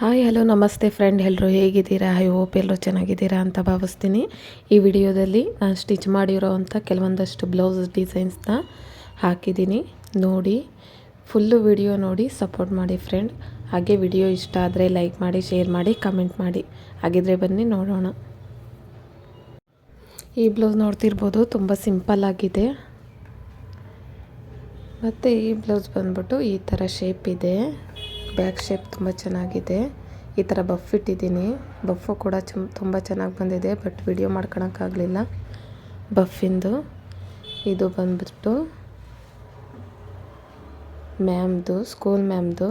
Hi, hello, ನಮಸ್ತೆ friend ಎಲ್ಲರೂ ಹೇಗಿದ್ದೀರಾ? ಐ ಹೋಪ್ ಎಲ್ಲರೂ ಚೆನ್ನಾಗಿದ್ದೀರಾ ಅಂತ ಭಾವಿಸ್ತೀನಿ. ಈ ವಿಡಿಯೋದಲ್ಲಿ ನಾನು ಸ್ಟಿಚ್ ಮಾಡಿರೋ ಅಂಥ ಕೆಲವೊಂದಷ್ಟು ಬ್ಲೌಸ್ ಡಿಸೈನ್ಸ್ನ ಹಾಕಿದ್ದೀನಿ. ನೋಡಿ ಫುಲ್ಲು ವಿಡಿಯೋ ನೋಡಿ ಸಪೋರ್ಟ್ ಮಾಡಿ ಫ್ರೆಂಡ್ ಹಾಗೆ ವಿಡಿಯೋ ಇಷ್ಟ ಆದರೆ ಲೈಕ್ ಮಾಡಿ ಶೇರ್ ಮಾಡಿ ಕಮೆಂಟ್ ಮಾಡಿ. ಹಾಗಿದ್ರೆ ಬನ್ನಿ, ನೋಡೋಣ. ಈ ಬ್ಲೌಸ್ ನೋಡ್ತಿರ್ಬೋದು, ತುಂಬ ಸಿಂಪಲ್ ಆಗಿದೆ. ಮತ್ತು ಈ ಬ್ಲೌಸ್ ಬಂದ್ಬಿಟ್ಟು ಈ ಥರ ಶೇಪ್ ಇದೆ. ಬ್ಯಾಕ್ ಶೇಪ್ ತುಂಬ ಚೆನ್ನಾಗಿದೆ. ಈ ಥರ ಬಫ್ ಇಟ್ಟಿದ್ದೀನಿ. ಬಫು ಕೂಡ ಚು ತುಂಬ ಚೆನ್ನಾಗಿ ಬಂದಿದೆ ಬಟ್ ವಿಡಿಯೋ ಮಾಡ್ಕೊಳಕ್ಕಾಗಲಿಲ್ಲ. ಬಫಿಂದು ಇದು. ಬಂದ್ಬಿಟ್ಟು ಮ್ಯಾಮ್ದು ಸ್ಕೂಲ್ ಮ್ಯಾಮ್ದು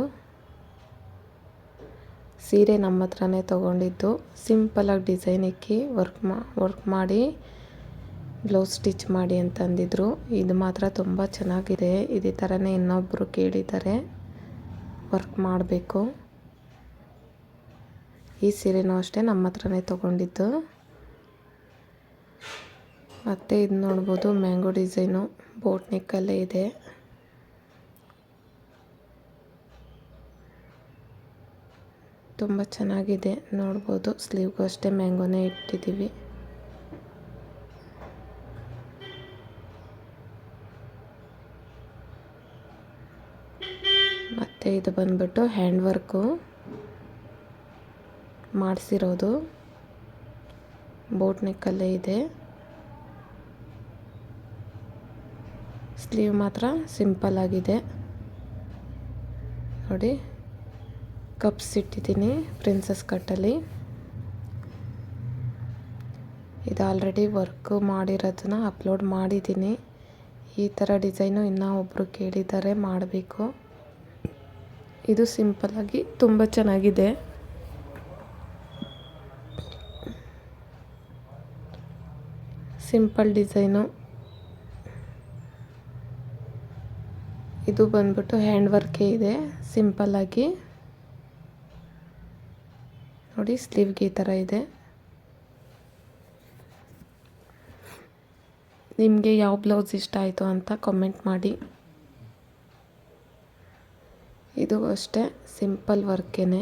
ಸೀರೆ ನಮ್ಮ ಹತ್ರನೇ ತೊಗೊಂಡಿದ್ದು. ಸಿಂಪಲಾಗಿ ಡಿಸೈನ್ ಇಕ್ಕಿ ವರ್ಕ್ ಮಾ ವರ್ಕ್ ಮಾಡಿ ಬ್ಲೌಸ್ ಸ್ಟಿಚ್ ಮಾಡಿ ಅಂತಂದಿದ್ರು. ಇದು ಮಾತ್ರ ತುಂಬ ಚೆನ್ನಾಗಿದೆ. ಇದೇ ಥರನೇ ಇನ್ನೊಬ್ಬರು ಕೇಳಿದ್ದಾರೆ. ವರ್ಕ್ ಮಾಡಬೇಕು. ಈ ಸೀರೆನೂ ಅಷ್ಟೇ ನಮ್ಮ ಹತ್ರನೇ ತೊಗೊಂಡಿದ್ದು. ಮತ್ತು ಇದು ನೋಡ್ಬೋದು ಮ್ಯಾಂಗೋ ಡಿಸೈನು ಬೋಟ್ ನೆಕ್ಕಲ್ಲೇ ಇದೆ. ತುಂಬ ಚೆನ್ನಾಗಿದೆ, ನೋಡ್ಬೋದು. ಸ್ಲೀವ್ಗೂ ಅಷ್ಟೇ ಮ್ಯಾಂಗೋನೇ ಇಟ್ಟಿದ್ದೀವಿ. ಇದು ಬಂದ್ಬಿಟ್ಟು ಹ್ಯಾಂಡ್ ವರ್ಕು ಮಾಡಿಸಿರೋದು. ಬೋಟ್ ನೆಕ್ಕಲ್ಲೇ ಇದೆ. ಸ್ಲೀವ್ ಮಾತ್ರ ಸಿಂಪಲ್ ಆಗಿದೆ. ನೋಡಿ, ಕಪ್ಸ್ ಇಟ್ಟಿದ್ದೀನಿ ಪ್ರಿನ್ಸಸ್ ಕಟ್ಟಲ್ಲಿ. ಇದು ಆಲ್ರೆಡಿ ವರ್ಕ್ ಮಾಡಿರೋದನ್ನ ಅಪ್ಲೋಡ್ ಮಾಡಿದ್ದೀನಿ. ಈ ಥರ ಡಿಸೈನು ಇನ್ನೂ ಒಬ್ಬರು ಕೇಳಿದ್ದಾರೆ, ಮಾಡಬೇಕು. ಇದು ಸಿಂಪಲ್ಲಾಗಿ ತುಂಬ ಚೆನ್ನಾಗಿದೆ. Simple design. ಇದು ಬಂದ್ಬಿಟ್ಟು ಹ್ಯಾಂಡ್ ವರ್ಕೇ ಇದೆ ಸಿಂಪಲ್ಲಾಗಿ ನೋಡಿ, ಸ್ಲೀವ್ಗೆ ಈ ಥರ ಇದೆ. ನಿಮಗೆ ಯಾವ ಬ್ಲೌಸ್ ಇಷ್ಟ ಆಯಿತು ಅಂತ ಕಮೆಂಟ್ ಮಾಡಿ. ಇದು ಅಷ್ಟೇ, ಸಿಂಪಲ್ ವರ್ಕೇನೆ.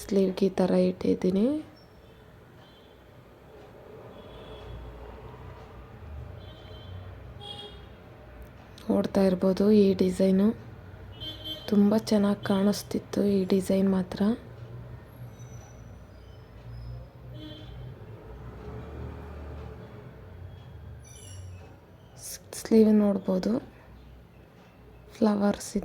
ಸ್ಲೀವ್ಗೆ ಈ ಥರ ಇಟ್ಟಿದ್ದೀನಿ. ನೋಡ್ತಾ ಇರ್ಬೋದು ಈ ಡಿಸೈನು. ತುಂಬ ಚೆನ್ನಾಗಿ ಕಾಣಿಸ್ತಿತ್ತು ಈ ಡಿಸೈನ್ ಮಾತ್ರ. ಸ್ಲೀವ್ ನೋಡ್ಬೋದು. ಫ್ಲವರ್ಸ್ ಇದೆ.